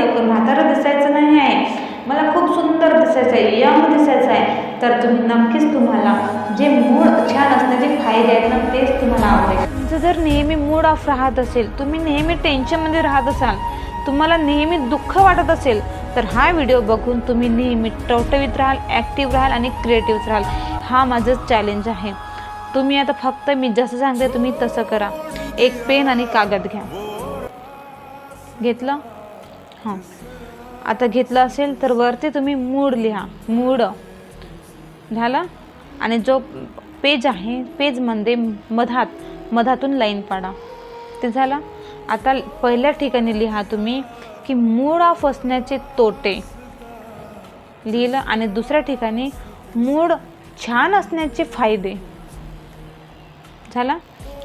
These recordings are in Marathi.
लवकर म्हातारं दिसायचं नाही आहे. मला खूप सुंदर दिसायचं आहे यंग दिसायचं आहे. तर तुम्ही नक्कीच तुम्हाला जे मूड छान असण्याचे फायदे आहेत ना तेच तुम्हाला आवडेल. तुमचं जर नेहमी मूड ऑफ राहत असेल तुम्ही नेहमी टेन्शनमध्ये राहत असाल तुम्हाला नेहमी दुःख वाटत असेल तर हा व्हिडिओ बघून तुम्ही नेहमी टवटवीत राहाल ॲक्टिव्ह राहाल आणि क्रिएटिव्ह राहाल. हा माझं चॅलेंज आहे. तुम्ही आता फक्त मी जसं सांगते तुम्ही तसं करा. एक पेन आणि कागद घ्या. घेतलं? हां. आता घेतलं असेल तर वरती तुम्ही मूड लिहा. मूड. झालं? आणि जो पेज आहे पेजमध्ये मधात मधातून लाईन पाडा. ते झालं? आता पहिल्या ठिकाणी लिहा तुम्ही की मूड ऑफ असण्याचे तोटे. लिहिलं आणि दुसऱ्या ठिकाणी मूड छान असण्याचे फायदे. झाला?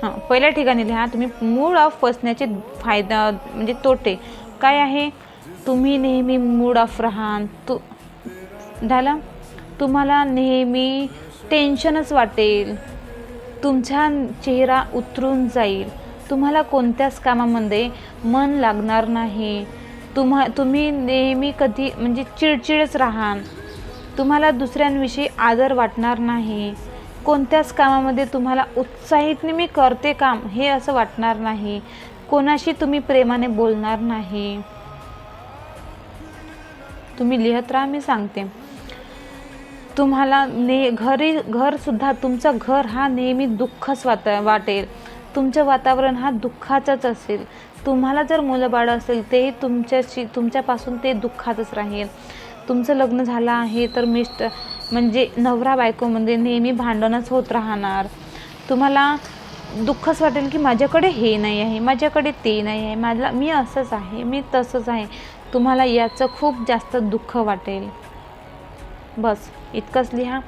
हां. पहिल्या ठिकाणी लिहा तुम्ही मूड ऑफ असण्याचे फायदा म्हणजे तोटे. काय आहे? तुम्ही नेहमी मूड ऑफ राहान तू झालं तुम्हाला नेहमी टेन्शनच वाटेल. तुमचा चेहरा उतरून जाईल. तुम्हाला कोणत्याच कामामध्ये मन लागणार नाही. तुम्हा तुम्ही नेहमी कधी म्हणजे चिडचिडच राहाल तुम्हाला दुसऱ्यांविषयी आदर वाटणार नाही. कोणत्याच कामामध्ये तुम्हाला उत्साहितने मी करते काम हे असं वाटणार नाही. कोणाशी तुम्ही प्रेमाने बोलणार नाही? तुम्ही लिहत राहा मी सांगते. तुम्हाला ने घरी घरसुद्धा तुमचं घर हा नेहमी दुःखच वाता वाटेल. तुमचं वातावरण हा दुःखाचंच असेल. तुम्हाला जर मुलं बाळं असेल तेही तुमच्याशी तुमच्यापासून ते दुःखातच राहील. तुमचं लग्न झालं आहे तर मिस्ट म्हणजे नवरा बायकोमध्ये नेहमी भांडणच होत राहणार. तुम्हाला दुःखच वाटेल की माझ्याकडे हे नाही आहे माझ्याकडे ते नाही आहे माझा मी असंच आहे मी तसंच आहे. तुम्हाला याचं खूप जास्त दुःख वाटेल. बस इतकंच लिहा.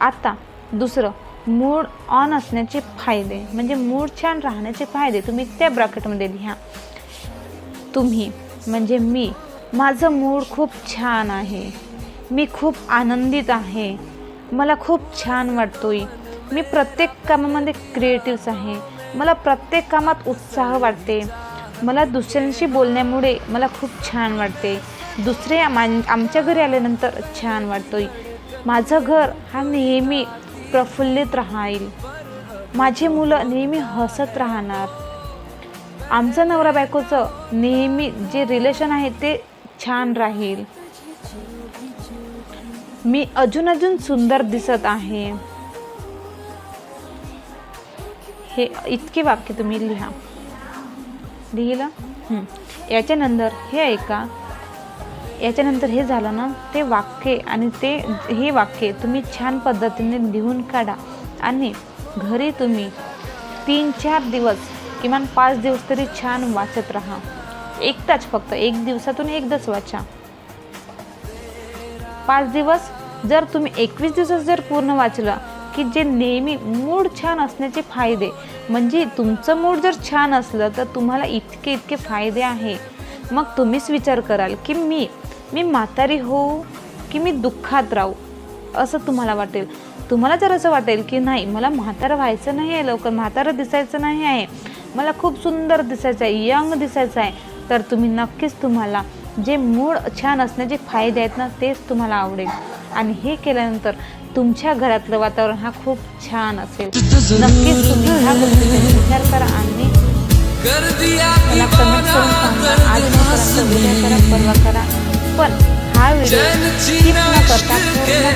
आता दुसरं मूड ऑन असण्याचे फायदे म्हणजे मूड छान राहण्याचे फायदे तुम्ही त्या ब्रॅकेटमध्ये लिहा. तुम्ही म्हणजे मी माझं मूड खूप छान आहे. मी खूप आनंदित आहे. मला खूप छान वाटतोय. मी प्रत्येक कामामध्ये क्रिएटिव्स आहे. मला प्रत्येक कामात उत्साह वाटते. मला दुसऱ्यांशी बोलण्यामुळे मला खूप छान वाटते. दुसरे आम आमच्या घरी आल्यानंतर छान वाटतो माझं घर हा नेहमी प्रफुल्लित राहील. माझी मुलं नेहमी हसत राहणार. आमचं नवरा बायकोचं नेहमी जे रिलेशन आहे ते छान राहील. मी अजून अजून सुंदर दिसत आहे. हे इतके वाक्य तुम्ही लिहा. लिहिलं? याच्यानंतर हे ऐका. याच्यानंतर हे झालं ना ते वाक्य आणि ते हे वाक्य तुम्ही छान पद्धतीने लिहून काढा. आणि घरी तुम्ही तीन चार दिवस किमान पाच दिवस तरी छान वाचत राहा. एक फक्त एक दिवसातून एकदाच वाचा. पाच दिवस जर तुम्ही एकवीस दिवसात जर पूर्ण वाचलं की जे नेहमी मूड छान असण्याचे फायदे म्हणजे तुमचं मूड जर छान असलं तर तुम्हाला इतके इतके फायदे आहे. मग तुम्हीच विचार कराल की मी मी म्हातारी होऊ की मी दुःखात राहू? असं तुम्हाला वाटेल. तुम्हाला जर असं वाटेल की नाही मला म्हातारं व्हायचं नाही आहे लवकर म्हातारं दिसायचं नाही आहे मला खूप सुंदर दिसायचं आहे यंग दिसायचं आहे. तर तुम्ही नक्कीच तुम्हाला जे मूड छान असण्याचे फायदे आहेत ना तेच तुम्हाला आवडेल. आणि हे केल्यानंतर तुमच्या घरातलं वातावरण हा खूप छान असेल. नक्कीच तुम्ही ह्या गोष्टीचा विचार करा आणि मला कमेंट करून सांगा. आज करा परवा करा. पण हा व्हिडिओ स्किप न करता पूर्ण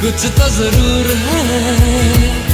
कुछ तो जरूर है।